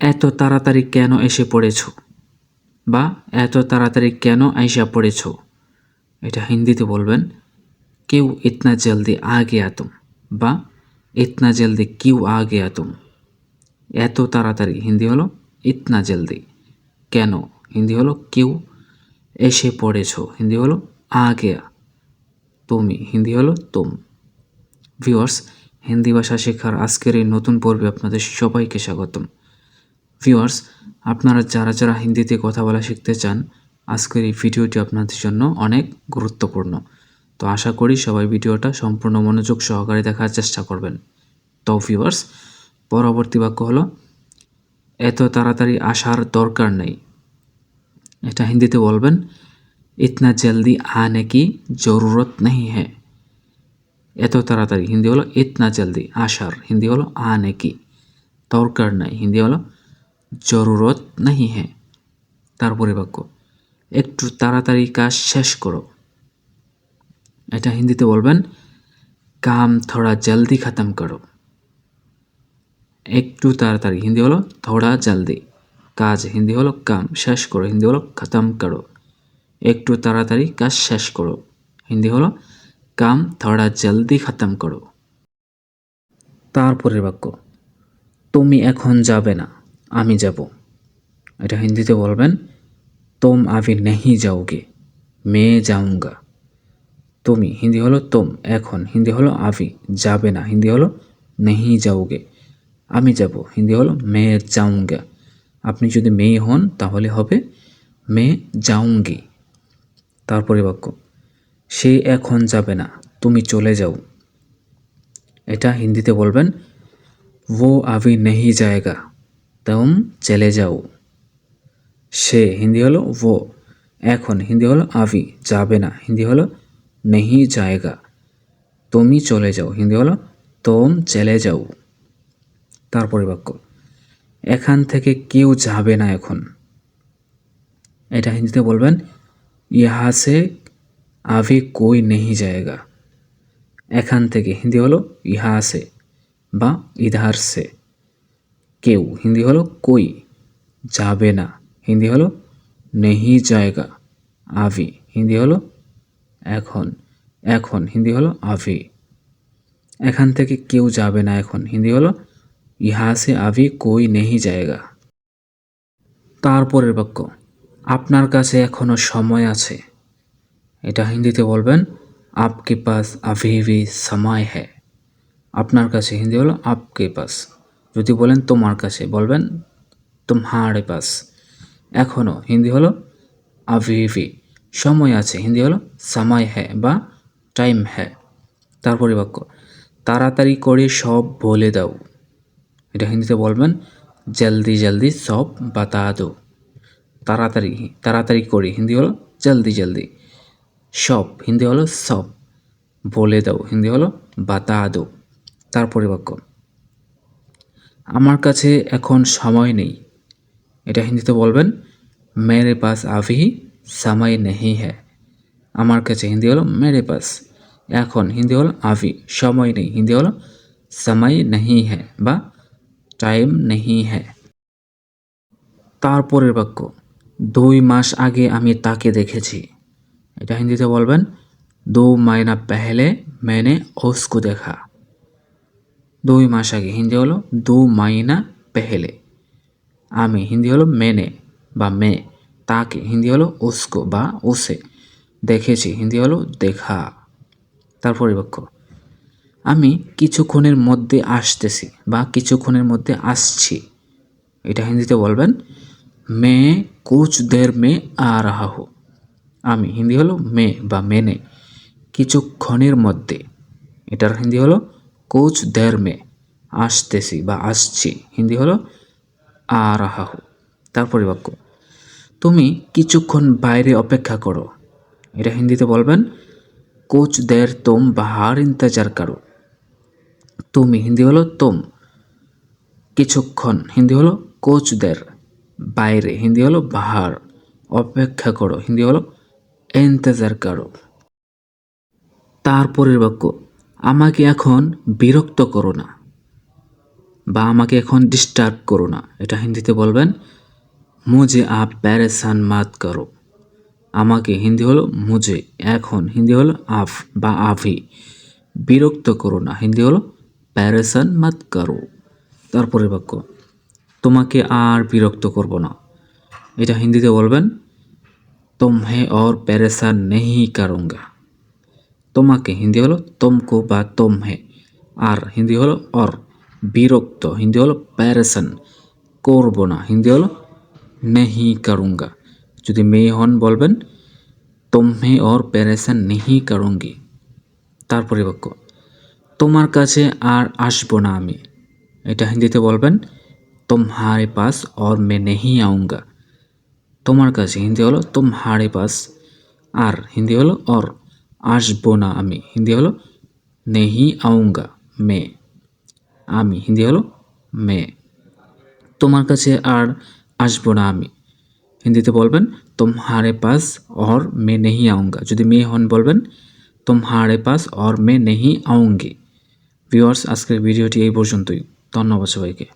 এত তাড়াতাড়ি কেন এসে পড়েছ? বা এত তাড়াতাড়ি কেন আইসা পড়েছ? এটা হিন্দিতে বলবেন, কেউ ইতনা জলদি আ গিয়া তুম বা ইতনা জলদি কিউ আ গিয়া তুম এত তাড়াতাড়ি, হিন্দি হলো ইতনা জলদি কেন? হিন্দি হলো কেউ এসে পড়েছ হিন্দি হলো আ গিয়া তুমি, হিন্দি হলো তুম ভিউয়ার্স, হিন্দি ভাষা শেখার আজকের এই নতুন পর্বে আপনাদের সবাইকে স্বাগতম। ভিউয়ার্স, আপনারা যারা যারা হিন্দিতে কথা বলা শিখতে চান, আজকের এই ভিডিওটি আপনাদের জন্য অনেক গুরুত্বপূর্ণ। তো আশা করি সবাই ভিডিওটা সম্পূর্ণ মনোযোগ সহকারে দেখার চেষ্টা করবেন। তো ভিউয়ার্স, পরবর্তী বাক্য হলো, এত তাড়াতাড়ি আসার দরকার নেই। এটা হিন্দিতে বলবেন, ইতনা জলদি আনে কি জরুরত নেই হ্যাঁ এত তাড়াতাড়ি, হিন্দি হলো, ইতনা জলদি আসার। হিন্দি হলো, আনে কি দরকার নাই। হিন্দি হলো জরুরত নাহি হ্যাঁ তারপরে বাক্য একটু তাড়াতাড়ি কাজ শেষ করো। এটা হিন্দিতে বলবেন, কাম থোড়া জলদি খতম করো। একটু তাড়াতাড়ি। হিন্দি হলো থোড়া জলদি। কাজ হিন্দি হলো কাম। শেষ করো। হিন্দি হলো খতম করো। একটু তাড়াতাড়ি কাজ শেষ করো। হিন্দি হলো কাম থোড়া জলদি খতম করো। তারপরের বাক্য তুমি এখন যাবে না। আমি যাব। এটা হিন্দিতে বলবেন, তোম আভি নেহি যাওগে মেয়ে যাউঙ্গা তুমি, হিন্দি হলো তোম এখন। হিন্দি হলো আভি যাবে না। হিন্দি হলো নেহি যাওগে, আমি যাব। হিন্দি হলো মেয়ে যাউঙ্গা আপনি যদি মেয়ে হন, তাহলে হবে মেয়ে যাউঙ্গি তারপরে বাক্য, সে এখন যাবে না, তুমি চলে যাও। এটা হিন্দিতে বলবেন, ও আভি নেহি জায়গা তুম চলে যাও। সে হিন্দি হলো ও। এখন হিন্দি হলো আভি যাবে না। হিন্দি হলো নেহি জায়গা তুমি চলে যাও। হিন্দি হলো তোম চলে যাও। তারপরে বাক্য। এখান থেকে কেউ যাবে না এখন। এটা হিন্দিতে বলবেন, ইহা সে আভি কই নেহি জায়গা এখান থেকে হিন্দি হলো ইহা সে বা ইধার সে। কেউ। হিন্দি হলো কই? যাবে না। হিন্দি হলো নেহি জায়গা, আভি। হিন্দি হলো এখন এখন। হিন্দি হলো আভি। এখান থেকে কেউ যাবে না এখন। হিন্দি হলো ইহা সে আভি, কই নেহি জায়গা। তারপরের বাক্য, আপনার কাছে এখনও সময় আছে। এটা হিন্দিতে বলবেন, আপকে পাস আভি ভি সময় হ্যায়। আপনার কাছে হিন্দি হলো, আপকে পাস। যদি বলেন তোমার কাছে, বলবেন তোমারে পাস। এখনও হিন্দি হলো আভিভি। সময় আছে, হিন্দি হলো সময় হ্যাঁ বা টাইম হ্যাঁ তারপরে বাক্য, তাড়াতাড়ি করে সব বলে দাও। এটা হিন্দিতে বলবেন, জলদি জলদি সব বাতা দো তাড়াতাড়ি তাড়াতাড়ি করে, হিন্দি হলো জলদি জলদি সব। হিন্দি হলো সব বলে দাও। হিন্দি হলো বাতা দো তারপরে বাক্য আমার কাছে এখন সময় নেই। এটা হিন্দিতে বলবেন, মেরে পাস আভি সময় নেহি হ্যাঁ আমার কাছে হিন্দি হলো, মেরে পাস। এখন হিন্দি হলো আভি সময় নেই। হিন্দি হলো সময় নেহি হ্যাঁ বা, টাইম নেহি হ্যাঁ তারপরের বাক্য, দুই মাস আগে আমি তাকে দেখেছি। এটা হিন্দিতে বলবেন, দু মাইনা পেহলে মেনে ওসকু দেখা। দুই মাস আগে, হিন্দি হলো দু মাইনা পেহেলে। আমি, হিন্দি হলো মেনে বা মে, তাকে হিন্দি হলো উস্কো বা ওসে দেখেছি, হিন্দি হলো দেখা। তার বাক্য আমি কিছুক্ষণের মধ্যে আসতেছি বা কিছুক্ষণের মধ্যে আসছি। এটা হিন্দিতে বলবেন, মে কুচ দের মে আ রাহা হো। আমি, হিন্দি হলো মে বা মেনে, কিছুক্ষণের মধ্যে। এটার হিন্দি হলো কোচ দের মে। আসতেছি বা আসছি। হিন্দি হলো আ তারপরে বাক্য, তুমি কিছুক্ষণ বাইরে অপেক্ষা করো এটা হিন্দিতে বলবেন, কোচ দের তোম বাহার ইন্তজার করো তুমি, হিন্দি হলো তোম। কিছুক্ষণ, হিন্দি হলো কোচ দের বাইরে হিন্দি হলো বাহার অপেক্ষা করো। হিন্দি হলো ইন্তজার করো তারপরের বাক্য, আমাকে এখন বিরক্ত করো না। বা আমাকে এখন ডিস্টার্ব করো না। এটা হিন্দিতে বলবেন, মুজে আপ প্যারেসান মাত করো। আমাকে হিন্দি হলো মুজে। এখন হিন্দি হলো আফ বা আভি। বিরক্ত করো না, হিন্দি হলো প্যারেসান মাত করো। তারপরে বাক্য, তোমাকে আর বিরক্ত করব না। এটা হিন্দিতে বলবেন, তোমহে অর প্যারেসান নেহি করুঙ্গা। তোমাকে হিন্দি হলো তোমকো বা তোমহে। আর হিন্দি হলো অর। বিরক্ত হিন্দি হলো প্যারেসন করব না হিন্দি হলো নেহি কারুঙ্গা যদি মেয়ে হন বলবেন তোমে ওর প্যারেসন নেহি কারুঙ্গি তারপরে বাক্য তোমার কাছে আর আসব না আমি এটা হিন্দিতে বলবেন তোমহারে পাস ওর মে নেহি আউঙ্গা তোমার কাছে হিন্দি হলো তোমহারে পাস আর হিন্দি হলো অর আসব না আমি হিন্দি হলো নেহি আউঙ্গা মে আমি, হিন্দি হলো মেয়ে তোমার কাছে আর আসব না আমি। হিন্দিতে বলবেন তোমারে পাস অর মে নেহি আউঙ্গা। যদি মেয়ে হন বলবেন তোমারে পাস অর মে নেহি আউঙ্গি। ভিওয়ার্স আজকের ভিডিওটি এই পর্যন্তই। ধন্যবাদ সবাইকে।